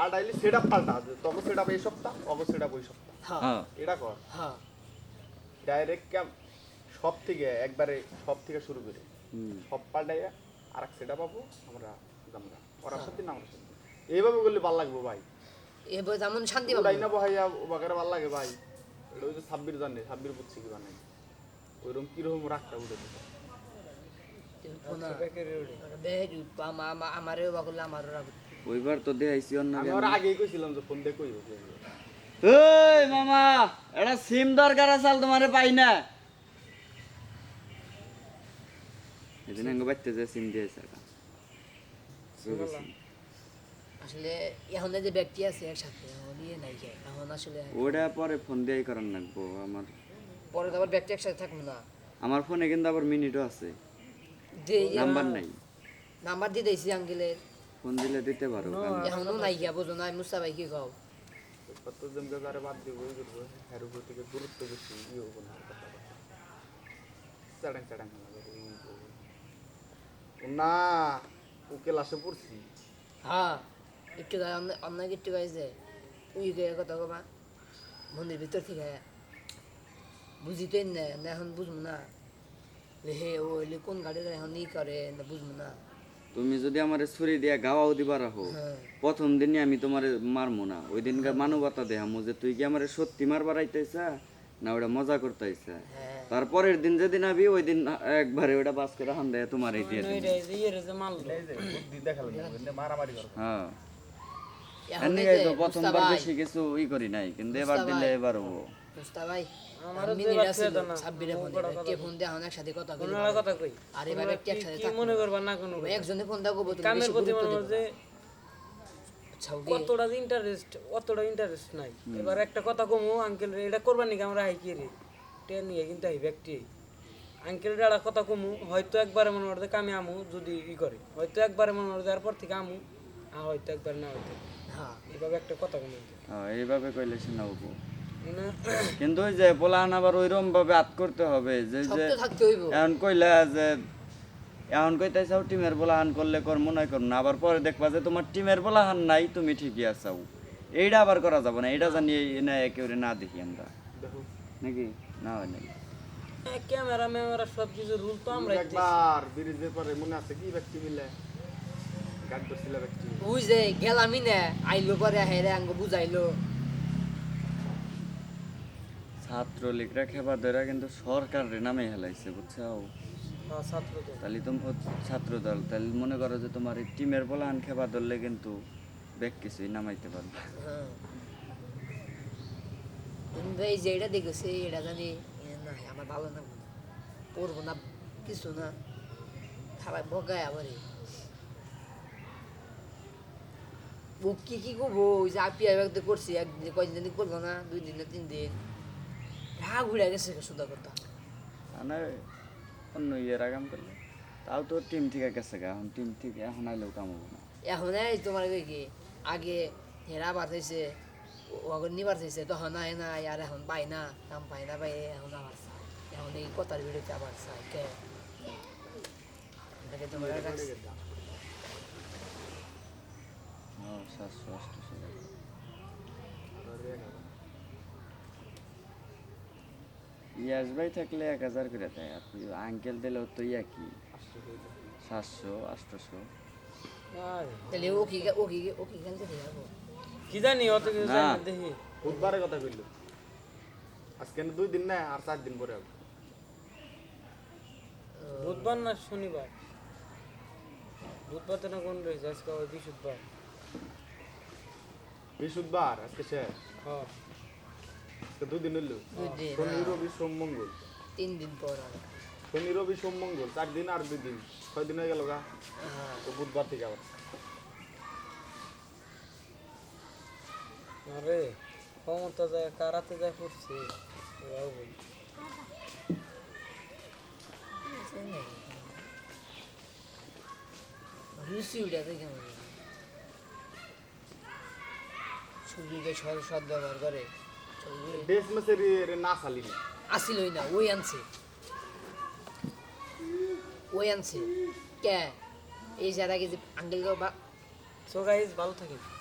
আর daily setup পাল্টা। তবে setup এই সপ্তাহ অব সেটআপ ওই সপ্তাহ। হ্যাঁ। হ্যাঁ। এটা কর। হ্যাঁ। ডাইরেক্ট ক্যাম সব থেকে একবারে সব থেকে শুরু করে। সব পাল্টাইয়া আর এক সেটা পাবো আমরা জামরা। ওরা সাথে না আমরা এইভাবে করলে ভালো লাগবে ভাই। এবার যেমন শান্তি পাবো। না বহাইয়া ওবাকারে ভালো লাগে ভাই। এটা ওই যে ছাব্বির জানে ছাব্বির বুঝছি কি জানে ওইরকম কীরকম রাখটা উঠে দিতে আমারও বা করলে আমারও রাখবে ওইবার তো দেখাইছি অন্য আগেই কইছিলাম যে ফোন দিয়ে কইব মামা এটা সিম দরকার আছে তোমারে পাই না। এদিন আঙ্গ বাইতে যে সিম দিয়েছে এটা আসলে এখন যে ব্যক্তি আছে একসাথে ইয়ে নাই এখন আসলে ওটা পরে ফোন দিয়েই করার লাগবো আমার। পরে তো আবার ব্যক্তি একসাথে থাকবে না। আমার ফোনে কিন্তু আবার মিনিটও আছে। যে নাম্বার নাই। নাম্বার দিয়ে দিয়েছি আঙ্কেলের। ফোন দিলে দিতে পারো এখনও নাই গিয়া বোঝো না মুস্তা ভাই কি কও? কত জন বাদ দিব ওই করব এর উপর থেকে গুরুত্ব বেশি ইয়ে হব না চাডাং চাডাং না ওকে লাশে পড়ছি। হ্যাঁ একটু গায়ে অন্য- অন্য একটু গাইছে উই গিয়ে কথা কবা। মন্দির ভিতর থেকে বুঝিতেই না না এখন বুঝব না। হে ও কোন গাড়ির এখন ই করে না বুঝব না। তুমি যদি আমার ছুরি দিয়া গাওয়াও দিবা রাখো হ্যাঁ। প্রথম দিনই আমি তোমার মারমু না। ওই দিনকার মানবতা দেখামু যে তুই কি আমার সত্যি মারবার আইতেছা না ওটা মজা করতে আইসা হ্যাঁ। তারপরের দিন যেদিন আবি ওই দিন একবারে ওটা বাস করে হান দেয় তোমার এই দিয়ে দিবো। এই যে বুদ্ধি দেখালাম না, মারামারি করো। হ্যাঁ। এমনি তো প্রথমবার বেশি কিছু ই করি নাই কিন্তু এবার দিলে। এবার হব মুস্তা ভাই মিনিট আছে ছাব্বিরে ফোন কে ফোন দিয়ে এখন একসাথে কথা বলি কথা কই? আর এবার ব্যক্তি একসাথে কি মনে করবা না কোনো একজনে ফোন দাও তুমি কামের প্রতি মনে যে আচ্ছা কতটা ইন্টারেস্ট অতটা ইন্টারেস্ট নাই। এবার একটা কথা কমু আঙ্কেল এটা করবার নাকি আমরা হাই কি রে? টেন নিয়ে কিন্তু এই ব্যক্তি আঙ্কেল একটা কথা কমু হয়তো একবারে মনে করতে কামে আমু যদি ই করে। হয়তো একবারে মনে করতে এরপর থেকে আমু হয়তো একবার না হয়তো। হ্যাঁ। এভাবে একটা কথা কমু। হ্যাঁ, এইভাবে কইলে শোনা হব মানে কিন্তু ওই যে পোলাহান আবার ওইরকম ভাবে আত করতে হবে যে যে তো থাকতে হইব। এখন কইলা যে এখন কইতাইছাও টিমের বলাহান করলে কর মনে কর না আবার পরে দেখবা যে তোমার টিমের বলাহান নাই তুমি ঠিকই আছাও। এইটা আবার করা যাবে না এইটা জানি না একেবারে না দেখি আমরা। দেখো নাকি? না হয় নাকি? ক্যামেরা ম্যামেরা সব কিছু রুল তো আমরা একবার ব্রিজের পরে মনে আছে কি ব্যক্তি মিলে গাড়ি ধরছিল ব্যক্তি। ওই যে গেলামই না আইলো পরে হেরে আঙ্গ বুঝাইলো। ছাত্রলীগরা খেবা ধরা কিন্তু সরকারের নামে হেলাইছে বুঝছ তাহলে তো ছাত্র দল তাহলে মনে করো যে তোমার এই টিমের বলাহান খেবা ধরলে কিন্তু বেগ কিছুই নামাইতে পারবে হ্যাঁ। এই যে এটা দেখেছি এটা জানি না আমার ভালো না। পড়ব না কিছু না। খাবার বগায় আবার ও কি কি করব? ওই যে আপি একদিন করছি একদিন কয়দিন দিন করব না দুই দিন না তিন দিন। রাগ উড়ে গেছে সুদা কথা। মানে অন্য ইয়ের আগাম করলে। তাও তো টিম থেকে গেছে গা এখন টিম থেকে এখন আইলেও কাম হব না। এখন এই তোমার কই কি আগে হেরা বাড়তেছে ওগর নি বাড়তেছে তখন আয় না আর এখন পাই না কাম পাই না পাই এখন আবার চাই এখন এই কথার ভিডিওতে আবার চাই কে? তোমার। ও, ইয়াস ভাই থাকলে এক হাজার করে দেয়। আর তুই আঙ্কেল দিলেও তো ইয়া কি সাতশো আটশোশো আরে, তাহলে ও কি ও কি ও কি খেলতে কি জানি অত কিছু দেখি। বুধবারের কথা কইলো। আজকে না দুই দিন না আর চার দিন পরে হবে। বুধবার না শনিবার? বুধবার তো না কোন রয়েছে? আজকে বৃহস্পতিবার। বৃহস্পতিবার আজকে শেষ। হ্যাঁ। আজকে দুই দিন হইল শনি হ্যাঁ, রবি সোম মঙ্গল। তিন দিন পর শনি রবি সোম মঙ্গল চার দিন আর দুই দিন। ছয় দিন হয়ে গেল গা। হ্যাঁ। তো বুধবার থেকে আবার। আরে ক্ষমতা যায় কারাতে যায় পড়ছে। রুচি সদ ব্যবহার করে। মেসের না। ওই আনছে। ওই আনছে। কে? এই যারা যে বা So guys, ভালো থাকেন।